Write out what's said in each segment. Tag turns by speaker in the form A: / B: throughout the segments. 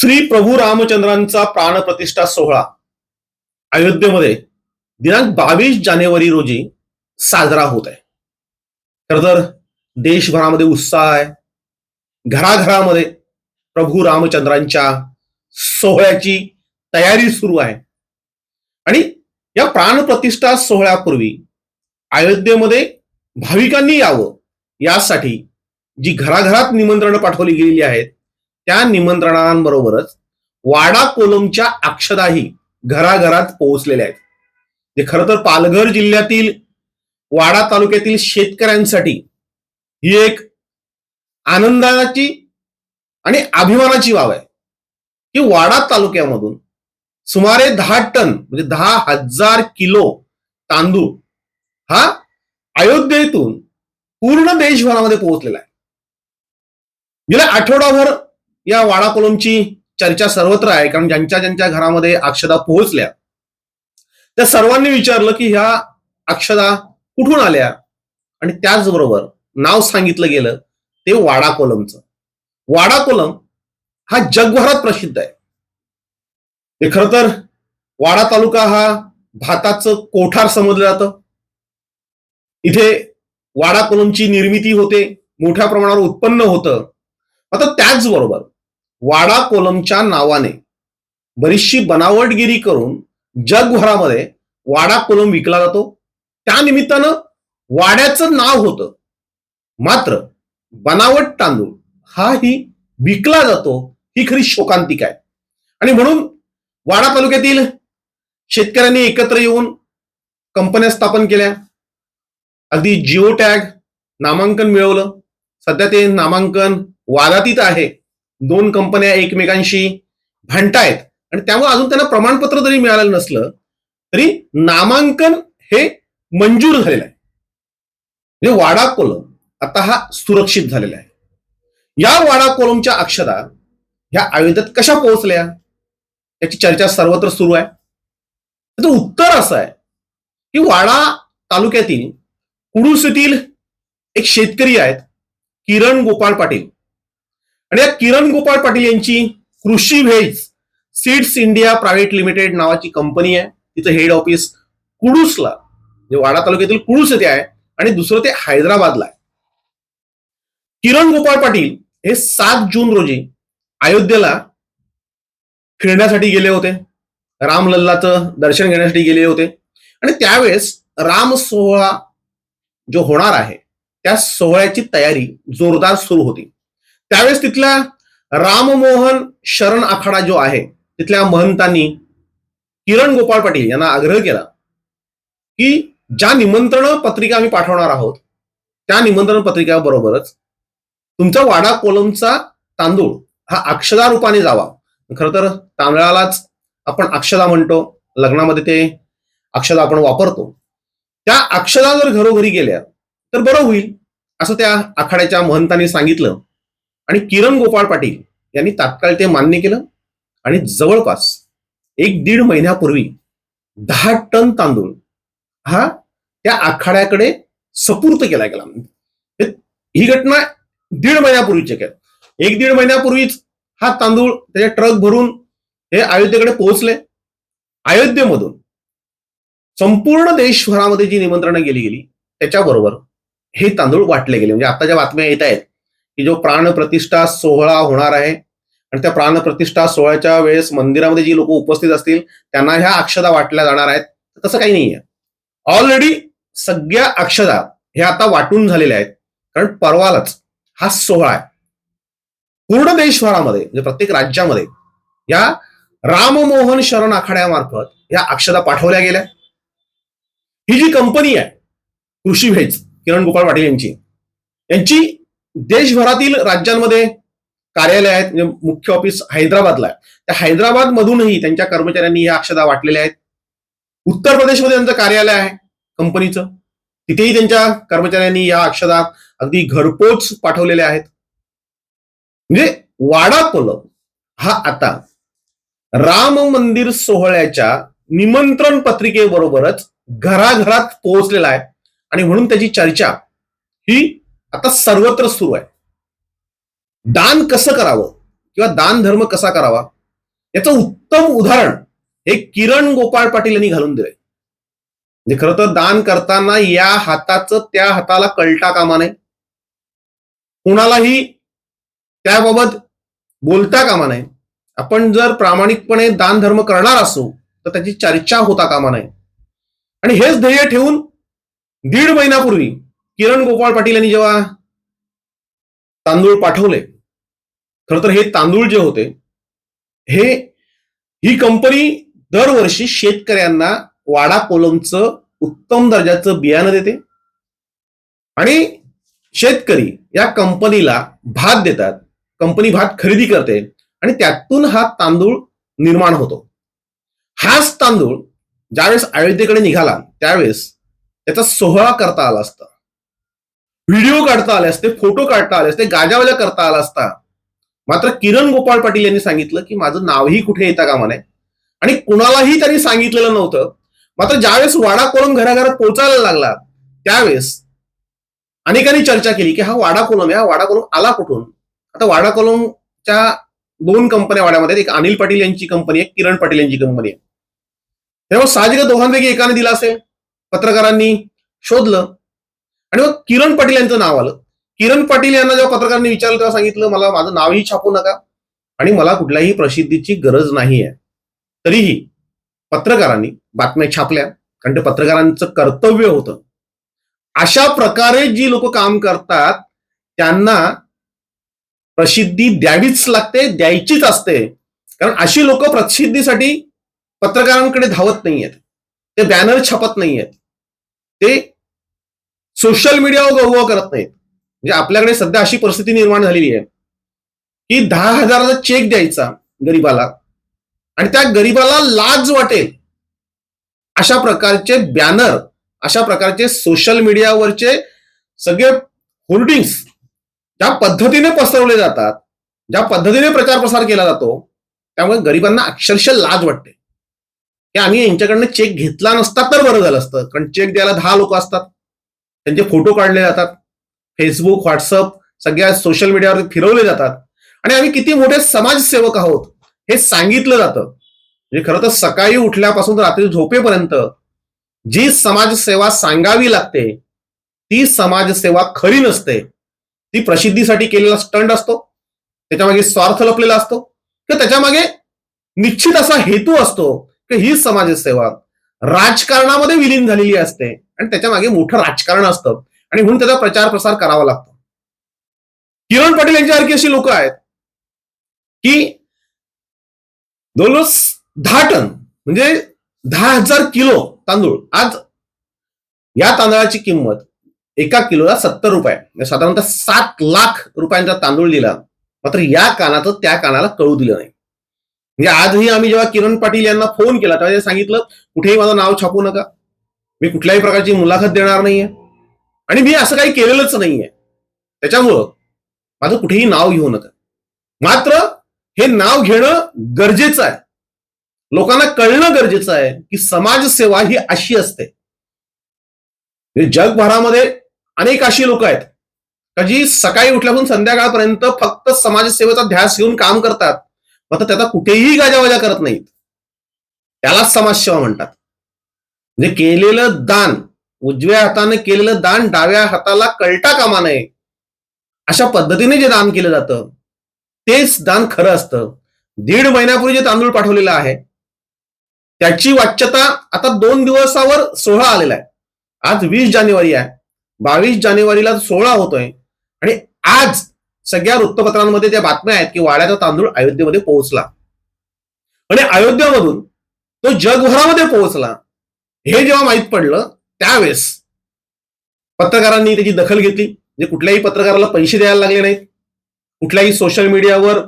A: श्री प्रभू रामचंद्रांचा प्राणप्रतिष्ठा सोहळा अयोध्येमध्ये दिनांक बावीस जानेवारी रोजी साजरा होत आहे. खर तर देशभरामध्ये उत्साह आहे. घराघरामध्ये प्रभू रामचंद्रांच्या सोहळ्याची तयारी सुरू आहे. आणि या प्राणप्रतिष्ठा सोहळ्यापूर्वी अयोध्येमध्ये भाविकांनी यावं यासाठी जी घराघरात निमंत्रण पाठवली गेलेली आहेत त्या निमंत्रणांबरोबरच वाडा कोलमच्या अक्षदाही घराघरात पोहोचलेल्या आहेत. जे खरं तर पालघर जिल्ह्यातील वाडा तालुक्यातील शेतकऱ्यांसाठी ही एक आनंदाची आणि अभिमानाची बाब आहे. की वाडा तालुक्यामधून सुमारे दहा टन म्हणजे दहा हजार किलो तांदूळ हा अयोध्येतून पूर्ण देशभरामध्ये पोहोचलेला आहे. गेल्या आठवडाभर या वाडा कोलमची चर्चा सर्वत्र आहे कारण ज्यांच्या ज्यांच्या घरामध्ये अक्षदा पोहोचल्या. त्या सर्वांनी विचारलं की ह्या अक्षदा कुठून आल्या? आणि त्याचबरोबर नाव सांगितलं गेलं ते वाडा कोलमचं वाडा कोलम हा जगभरात प्रसिद्ध आहे. ते खर तर वाडा तालुका हा भाताचं कोठार समजलं जातं. इथे वाडा कोलमची निर्मिती होते मोठ्या प्रमाणावर उत्पन्न होतं. आता त्याचबरोबर वाडा कोलमच्या नावाने बरीचशी बनावटगिरी करून जगभरामध्ये वाडा कोलम विकला जातो. त्या निमित्तानं वाड्याचं नाव होतं. मात्र बनावट तांदूळ हा ही विकला जातो ही खरी शोकांतिक आहे. आणि म्हणून वाडा तालुक्यातील शेतकऱ्यांनी एकत्र येऊन कंपन्या स्थापन केल्या. अगदी जिओ टॅग नामांकन मिळवलं. सध्या ते नामांकन वादातीत आहे. दोन कंपन्या एकमेकांशी भांडतायत. आणि त्यामुळे अजून त्यांना प्रमाणपत्र जरी मिळालेलं नसलं तरी नामांकन हे मंजूर झालेलं आहे. म्हणजे वाडा कोलम आता हा सुरक्षित झालेला आहे. या वाडा कोलमच्या अक्षरा ह्या अयोध्येत कशा पोहोचल्या? याची चर्चा सर्वत्र सुरू आहे. त्याचं उत्तर असं आहे की वाडा तालुक्यातील कुडूस येथील एक शेतकरी आहेत किरण गोपाळ पाटील. आणि या किरण गोपाळ पाटील यांची Krushi veg seeds India private limited नावाची कंपनी आहे. तिचं हेड ऑफिस कुडूसला जे वाडा तालुक्यातील कुडूस येथे आहे आणि दुसरं ते हैदराबादला आहे. किरण गोपाळ पाटील हे सात जून रोजी अयोध्येला फिरण्यासाठी गेले होते. रामलल्लाचं दर्शन घेण्यासाठी गेले होते. आणि त्यावेळेस राम सोहळा जो होणार आहे त्या सोहळ्याची तयारी जोरदार सुरू होती. त्यावेळेस तिथल्या राममोहन शरण आखाडा जो आहे तिथल्या महंतांनी किरण गोपाळ पाटील यांना आग्रह केला की ज्या निमंत्रण पत्रिका आम्ही पाठवणार आहोत त्या निमंत्रण पत्रिकेबरोबरच तुमचा वाडा कोलमचा तांदूळ हा अक्षदा रूपाने जावा. खर तर तांदळालाच आपण अक्षदा म्हणतो लग्नामध्ये ते अक्षदा आपण वापरतो. त्या अक्षदा जर घरोघरी गेल्या तर बरं होईल असं त्या आखाड्याच्या महंतांनी सांगितलं. आणि किरण गोपाळ पाटील यांनी तात्काळ ते मान्य केलं आणि जवळपास एक दीड महिन्यापूर्वी दहा टन तांदूळ हा त्या आखाड्याकडे सपूर्त केला गेला. ही घटना दीड महिन्यापूर्वीची आहे. एक दीड महिन्यापूर्वीच हा तांदूळ त्याचे ट्रक भरून हे अयोध्येकडे पोहोचले. अयोध्येमधून संपूर्ण देशभरामध्ये जी निमंत्रणं गेली गेली त्याच्याबरोबर हे तांदूळ वाटले गेले. म्हणजे आता ज्या बातम्या येत आहेत की जो प्राणप्रतिष्ठा सोहळा होणार आहे आणि त्या प्राणप्रतिष्ठा सोहळ्याच्या वेळेस मंदिरामध्ये जी लोक उपस्थित असतील त्यांना ह्या अक्षदा वाटल्या जाणार आहेत. तसं काही नाहीये. ऑलरेडी सगळ्या अक्षदा हे आता वाटून झालेल्या आहेत. कारण परवालाच हा सोहळा आहे. पूर्ण देशभरामध्ये म्हणजे प्रत्येक राज्यामध्ये या राममोहन शरण आखाड्यामार्फत या अक्षदा पाठवल्या गेल्या. ही जी कंपनी आहे कृषी व्हेज किरण गोपाळ पाटील यांची यांची देशभरातील राज्यांमध्ये कार्यालय आहेत म्हणजे मुख्य ऑफिस हैदराबादला आहे. त्या हैदराबाद मधूनही त्यांच्या कर्मचाऱ्यांनी या अक्षदा वाटलेल्या आहेत. उत्तर प्रदेशमध्ये त्यांचं कार्यालय आहे कंपनीचं. तिथेही त्यांच्या कर्मचाऱ्यांनी या अक्षदा अगदी घरपोच पाठवलेल्या आहेत. म्हणजे वाडा कोलम हा आता राम मंदिर सोहळ्याच्या निमंत्रण पत्रिकेबरोबरच घराघरात पोहोचलेला आहे. आणि म्हणून त्याची चर्चा ही आता सर्वत्र सुरू आहे. दान कसं करावं किंवा दान धर्म कसा करावा? याचं उत्तम उदाहरण हे किरण गोपाळ पाटील यांनी घालून दिलंय. म्हणजे खरं तर दान करताना या हाताचं त्या हाताला कळटा कामा नये. कुणालाही त्याबाबत बोलता कामा नये. आपण जर प्रामाणिकपणे दान धर्म करणार असू तर त्याची चर्चा होता कामा नये. आणि हेच ध्येय ठेवून दीड महिन्यापूर्वी किरण गोपाळ पाटील यांनी जेव्हा तांदूळ पाठवले खर तर हे तांदूळ जे होते हे ही कंपनी दरवर्षी शेतकऱ्यांना वाडा कोलमचं उत्तम दर्जाचं बियाणं देते आणि शेतकरी या कंपनीला भात देतात कंपनी भात खरेदी करते आणि त्यातून हा तांदूळ निर्माण होतो. हाच तांदूळ ज्यावेळेस अयोध्येकडे निघाला त्यावेळेस त्याचा सोहळा करता आला असता. व्हिडिओ काढता आले असते फोटो काढता आले असते गाजावाजा करता आला असता. मात्र किरण गोपाळ पाटील यांनी सांगितलं की माझं नावही कुठे येता कामा नये आणि कुणालाही त्यांनी सांगितलेलं नव्हतं. मात्र ज्यावेळेस वाडा कोलम घराघरात पोहोचायला लागला त्यावेळेस अनेकांनी चर्चा केली की हा वाडा कोलम या वाडा कोलम आला कुठून? आता वाडा कोलमच्या दोन कंपन्या वाड्यामध्ये एक अनिल पाटील यांची कंपनी आहे किरण पाटील यांची कंपनी आहे. तेव्हा साहजिक दोघांपैकी एकाने दिला असेल. पत्रकारांनी शोधलं. आणि मग किरण पाटील यांचं नाव आलं. किरण पाटील यांना जेव्हा पत्रकारांनी विचारलं तेव्हा सांगितलं मला माझं नावही छापू नका आणि मला कुठल्याही प्रसिद्धीची गरज नाही आहे तरीही पत्रकारांनी बातम्या छापल्या कारण ते पत्रकारांचं कर्तव्य होतं. अशा प्रकारे जी लोक काम करतात त्यांना प्रसिद्धी द्यावीच लागते द्यायचीच असते. कारण अशी लोक प्रसिद्धीसाठी पत्रकारांकडे धावत नाहीयेत. ते बॅनर छापत नाहीयेत. ते सोशल मीडियावर गौरव करत नाहीत. म्हणजे आपल्याकडे सध्या अशी परिस्थिती निर्माण झालेली आहे की दहा हजाराचा चेक द्यायचा गरीबाला आणि त्या गरीबाला लाज वाटेल. अशा प्रकारचे बॅनर अशा प्रकारचे सोशल मीडियावरचे सगळे होर्डिंग्स ज्या पद्धतीने पसरवले जातात ज्या पद्धतीने प्रचार प्रसार केला जातो त्यामुळे गरिबांना अक्षरशः लाज वाटते. की आम्ही यांच्याकडनं चेक घेतला नसता तर बरं झालं असतं. कारण चेक द्यायला दहा लोक असतात. त्यांचे फोटो काढले जातात. फेसबुक व्हॉट्सअप सगळ्या सोशल मीडियावर फिरवले जातात. आणि आम्ही किती मोठे समाजसेवक आहोत हे सांगितलं जातं. म्हणजे खरं तर सकाळी उठल्यापासून रात्री झोपेपर्यंत जी समाजसेवा सांगावी लागते ती समाजसेवा खरी नसते. ती प्रसिद्धीसाठी केलेला स्टंट असतो. त्याच्यामागे स्वार्थ लपलेला असतो. किंवा त्याच्यामागे निश्चित असा हेतू असतो की ही समाजसेवा राजकारणामध्ये विलीन झालेली असते. आणि त्याच्यामागे मोठं राजकारण असतं. आणि म्हणून त्याचा प्रचार प्रसार करावा लागतो. किरण पाटील यांच्यासारखी अशी लोक आहेत की जवळजवळ दहा टन म्हणजे दहा हजार किलो तांदूळ. आज या तांदळाची किंमत एका किलोला सत्तर रुपये म्हणजे साधारणतः सात लाख रुपयांचा तांदूळ दिला. मात्र या कानाचं त्या कानाला कळू दिलं नाही. म्हणजे आजही आम्ही जेव्हा किरण पाटील यांना फोन केला तेव्हा सांगितलं कुठेही माझं नाव छापू नका. मी कुठल्याही प्रकारची मुलाखत देणार नाहीये. आणि मी असं काही केलेलंच नाहीये. त्याच्यामुळं माझं कुठेही नाव घेऊ नका. मात्र हे नाव घेणं गरजेचं आहे. लोकांना कळणं गरजेचं आहे की समाजसेवा ही अशी असते. म्हणजे जगभरामध्ये अनेक अशी लोक आहेत. का जी सकाळी उठल्यापासून संध्याकाळपर्यंत फक्त समाजसेवेचा ध्यास घेऊन काम करतात. मात्र त्याचा कुठेही गाजावाजा करत नाहीत. त्यालाच समाजसेवा म्हणतात. म्हणजे केलेलं दान उजव्या हाताने केलेलं दान डाव्या हाताला कळटा कामा नये. अशा पद्धतीने जे दान केलं जातं तेच दान खरं असतं. दीड महिन्यापूर्वी जे तांदूळ पाठवलेलं आहे त्याची वाच्यता आता दोन दिवसावर सोहळा आलेला आहे. आज वीस जानेवारी आहे. बावीस जानेवारीला सोहळा होतोय. आणि आज सगळ्या वृत्तपत्रांमध्ये त्या बातम्या आहेत की वाड्याचा तांदूळ अयोध्येमध्ये पोहोचला. आणि अयोध्येमधून तो जगभरामध्ये पोहोचला. हे जेव्हा माहीत पडलं त्यावेळेस पत्रकारांनी त्याची दखल घेतली. म्हणजे कुठल्याही पत्रकाराला पैसे द्यायला लागले नाहीत. कुठल्याही सोशल मीडियावर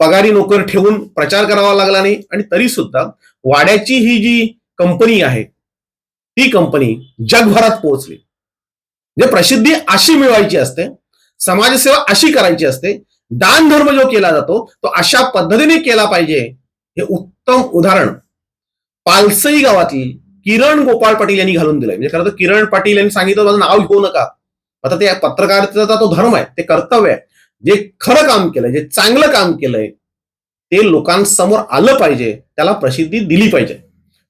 A: पगारी नोकर ठेवून प्रचार करावा लागला नाही. आणि तरी सुद्धा वाड्याची ही जी कंपनी आहे ती कंपनी जगभरात पोहोचली. म्हणजे प्रसिद्धी अशी मिळवायची असते समाजसेवा अशी करायची असते दान धर्म जो केला जातो तो अशा पद्धतीने केला पाहिजे. हे उत्तम उदाहरण. पालसई गावातील किरण गोपाळ पाटील यांनी घालून दिलंय. म्हणजे खरं तर किरण पाटील यांनी सांगितलं माझं नाव घेऊ नका. आता ते पत्रकारितेचा तो धर्म आहे ते कर्तव्य आहे. जे खरं काम केलंय जे चांगलं काम केलंय ते लोकांसमोर आलं पाहिजे त्याला प्रसिद्धी दिली पाहिजे.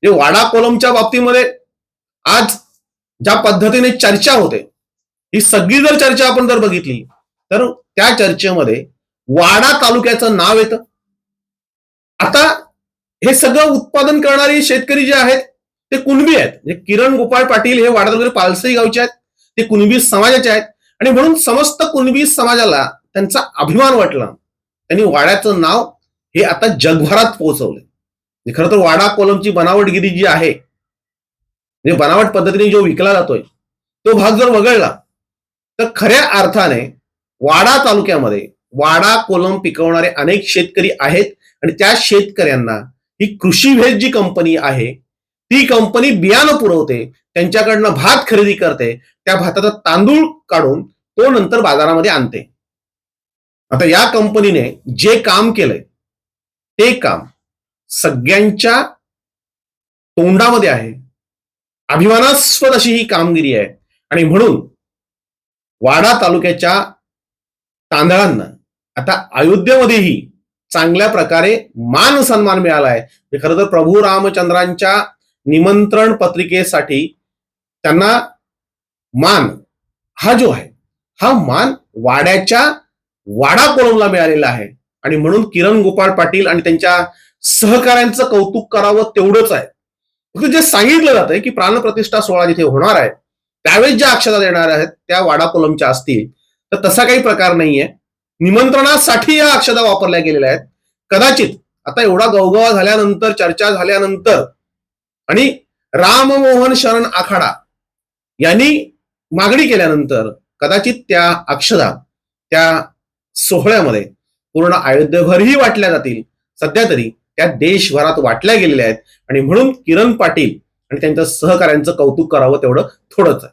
A: जे वाडा कोलमच्या बाबतीमध्ये आज ज्या पद्धतीने चर्चा होते ही सगळी जर चर्चा आपण जर बघितली तर त्या चर्चेमध्ये वाडा तालुक्याचं नाव येतं. आता हे सगळं उत्पादन करणारे शेतकरी जे आहेत ते कुणबी आहेत. म्हणजे किरण गोपाळ पाटील हे वाडा तालुक्यात पालसई गावचे आहेत. ते कुणबी समाजाचे आहेत. आणि म्हणून समस्त कुणबी समाजाला त्यांचा अभिमान वाटला. त्यांनी वाड्याचं नाव हे आता जगभरात पोहोचवलं म्हणजे खरं तर वाडा कोलमची बनावटगिरी जी आहे म्हणजे बनावट पद्धतीने जो विकला जातोय तो भाग जर वगळला तर खऱ्या अर्थाने वाडा तालुक्यामध्ये वाडा कोलम पिकवणारे अनेक शेतकरी आहेत. आणि त्या शेतकऱ्यांना ही कृषी भेद जी कंपनी आहे ती कंपनी बियाणं पुरवते त्यांच्याकडनं भात खरेदी करते त्या भाताचा तांदूळ काढून तो नंतर बाजारामध्ये आणते. आता या कंपनीने जे काम केलंय ते काम सगळ्यांच्या तोंडामध्ये आहे. अभिमानास्पद अशी ही कामगिरी आहे. आणि म्हणून वाडा तालुक्याच्या तांदळांना आता अयोध्येमध्येही चांगल्या प्रकारे मान सन्मान मिळाला आहे म्हणजे खरं तर प्रभू रामचंद्रांच्या निमंत्रण पत्रिकेसाठी त्यांना मान हा जो आहे हा मान वाड्याच्या वाडा कोलमला मिळालेला आहे. आणि म्हणून किरण गोपाळ पाटील आणि त्यांच्या सहकाऱ्यांचं कौतुक करावं तेवढंच आहे. फक्त जे सांगितलं जातंय की प्राणप्रतिष्ठा सोहळा जिथे होणार आहे त्यावेळेस ज्या अक्षता देणार आहेत त्या वाडा कोलमच्या असतील. तर तसा काही प्रकार नाहीये. निमंत्रणासाठी या अक्षदा वापरल्या गेलेल्या आहेत. कदाचित आता एवढा गवगवा झाल्यानंतर चर्चा झाल्यानंतर आणि राममोहन शरण आखाडा यांनी मागणी केल्यानंतर कदाचित त्या अक्षता त्या सोहळ्यामध्ये पूर्ण अयोध्येभरही वाटल्या जातील. सध्या तरी त्या देशभरात वाटल्या गेलेल्या आहेत. आणि म्हणून किरण पाटील आणि त्यांच्या सहकाऱ्यांचं कौतुक करावं तेवढं थोडंच आहे.